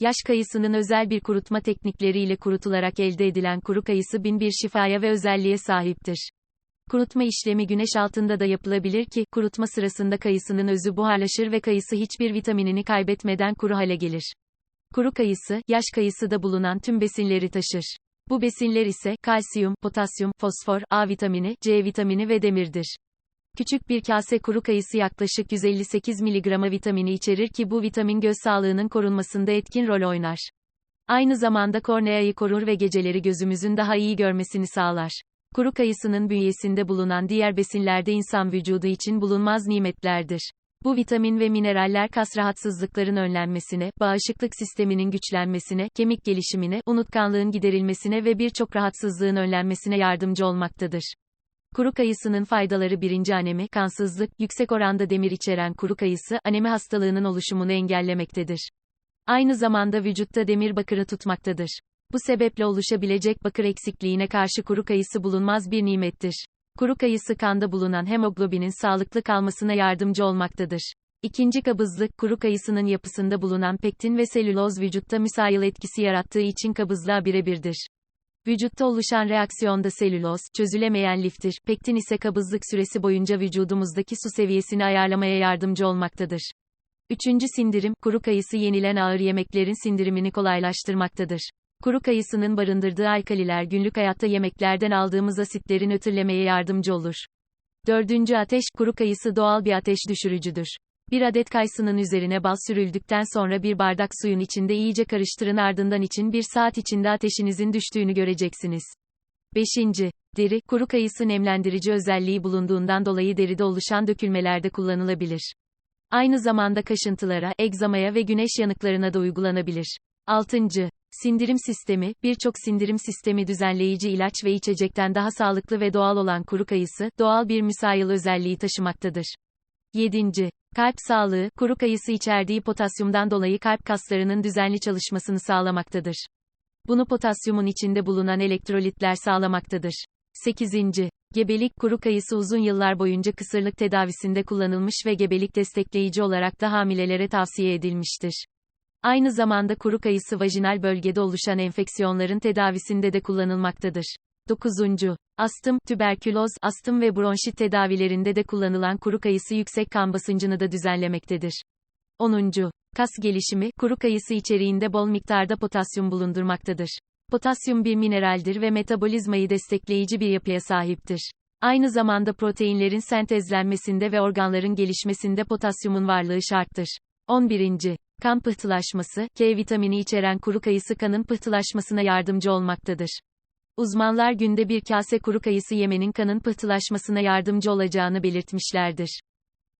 Yaş kayısının özel bir kurutma teknikleriyle kurutularak elde edilen kuru kayısı bin bir şifaya ve özelliğe sahiptir. Kurutma işlemi güneş altında da yapılabilir ki, kurutma sırasında kayısının özü buharlaşır ve kayısı hiçbir vitaminini kaybetmeden kuru hale gelir. Kuru kayısı, yaş kayısı da bulunan tüm besinleri taşır. Bu besinler ise, kalsiyum, potasyum, fosfor, A vitamini, C vitamini ve demirdir. Küçük bir kase kuru kayısı yaklaşık 158 mg vitamini içerir ki bu vitamin göz sağlığının korunmasında etkin rol oynar. Aynı zamanda korneayı korur ve geceleri gözümüzün daha iyi görmesini sağlar. Kuru kayısının bünyesinde bulunan diğer besinler de insan vücudu için bulunmaz nimetlerdir. Bu vitamin ve mineraller kas rahatsızlıkların önlenmesine, bağışıklık sisteminin güçlenmesine, kemik gelişimine, unutkanlığın giderilmesine ve birçok rahatsızlığın önlenmesine yardımcı olmaktadır. Kuru kayısının faydaları birinci anemi, kansızlık, yüksek oranda demir içeren kuru kayısı, anemi hastalığının oluşumunu engellemektedir. Aynı zamanda vücutta demir bakırı tutmaktadır. Bu sebeple oluşabilecek bakır eksikliğine karşı kuru kayısı bulunmaz bir nimettir. Kuru kayısı kanda bulunan hemoglobinin sağlıklı kalmasına yardımcı olmaktadır. İkinci kabızlık, kuru kayısının yapısında bulunan pektin ve selüloz vücutta müsayıl etkisi yarattığı için kabızlığa birebirdir. Vücutta oluşan reaksiyonda selüloz, çözülemeyen liftir, pektin ise kabızlık süresi boyunca vücudumuzdaki su seviyesini ayarlamaya yardımcı olmaktadır. Üçüncü sindirim, kuru kayısı yenilen ağır yemeklerin sindirimini kolaylaştırmaktadır. Kuru kayısının barındırdığı alkaliler günlük hayatta yemeklerden aldığımız asitleri nötrlemeye yardımcı olur. Dördüncü ateş, kuru kayısı doğal bir ateş düşürücüdür. Bir adet kayısının üzerine bal sürüldükten sonra bir bardak suyun içinde iyice karıştırın ardından için bir saat içinde ateşinizin düştüğünü göreceksiniz. 5. Deri, kuru kayısı nemlendirici özelliği bulunduğundan dolayı deride oluşan dökülmelerde kullanılabilir. Aynı zamanda kaşıntılara, egzamaya ve güneş yanıklarına da uygulanabilir. 6. Sindirim sistemi, birçok sindirim sistemi düzenleyici ilaç ve içecekten daha sağlıklı ve doğal olan kuru kayısı, doğal bir müsayıl özelliği taşımaktadır. 7. Kalp sağlığı, kuru kayısı içerdiği potasyumdan dolayı kalp kaslarının düzenli çalışmasını sağlamaktadır. Bunu potasyumun içinde bulunan elektrolitler sağlamaktadır. 8. Gebelik, kuru kayısı uzun yıllar boyunca kısırlık tedavisinde kullanılmış ve gebelik destekleyici olarak da hamilelere tavsiye edilmiştir. Aynı zamanda kuru kayısı vajinal bölgede oluşan enfeksiyonların tedavisinde de kullanılmaktadır. 9. Astım, tüberküloz, astım ve bronşit tedavilerinde de kullanılan kuru kayısı yüksek kan basıncını da düzenlemektedir. 10. Kas gelişimi, kuru kayısı içeriğinde bol miktarda potasyum bulundurmaktadır. Potasyum bir mineraldir ve metabolizmayı destekleyici bir yapıya sahiptir. Aynı zamanda proteinlerin sentezlenmesinde ve organların gelişmesinde potasyumun varlığı şarttır. 11. Kan pıhtılaşması, K vitamini içeren kuru kayısı kanın pıhtılaşmasına yardımcı olmaktadır. Uzmanlar günde bir kase kuru kayısı yemenin kanın pıhtılaşmasına yardımcı olacağını belirtmişlerdir.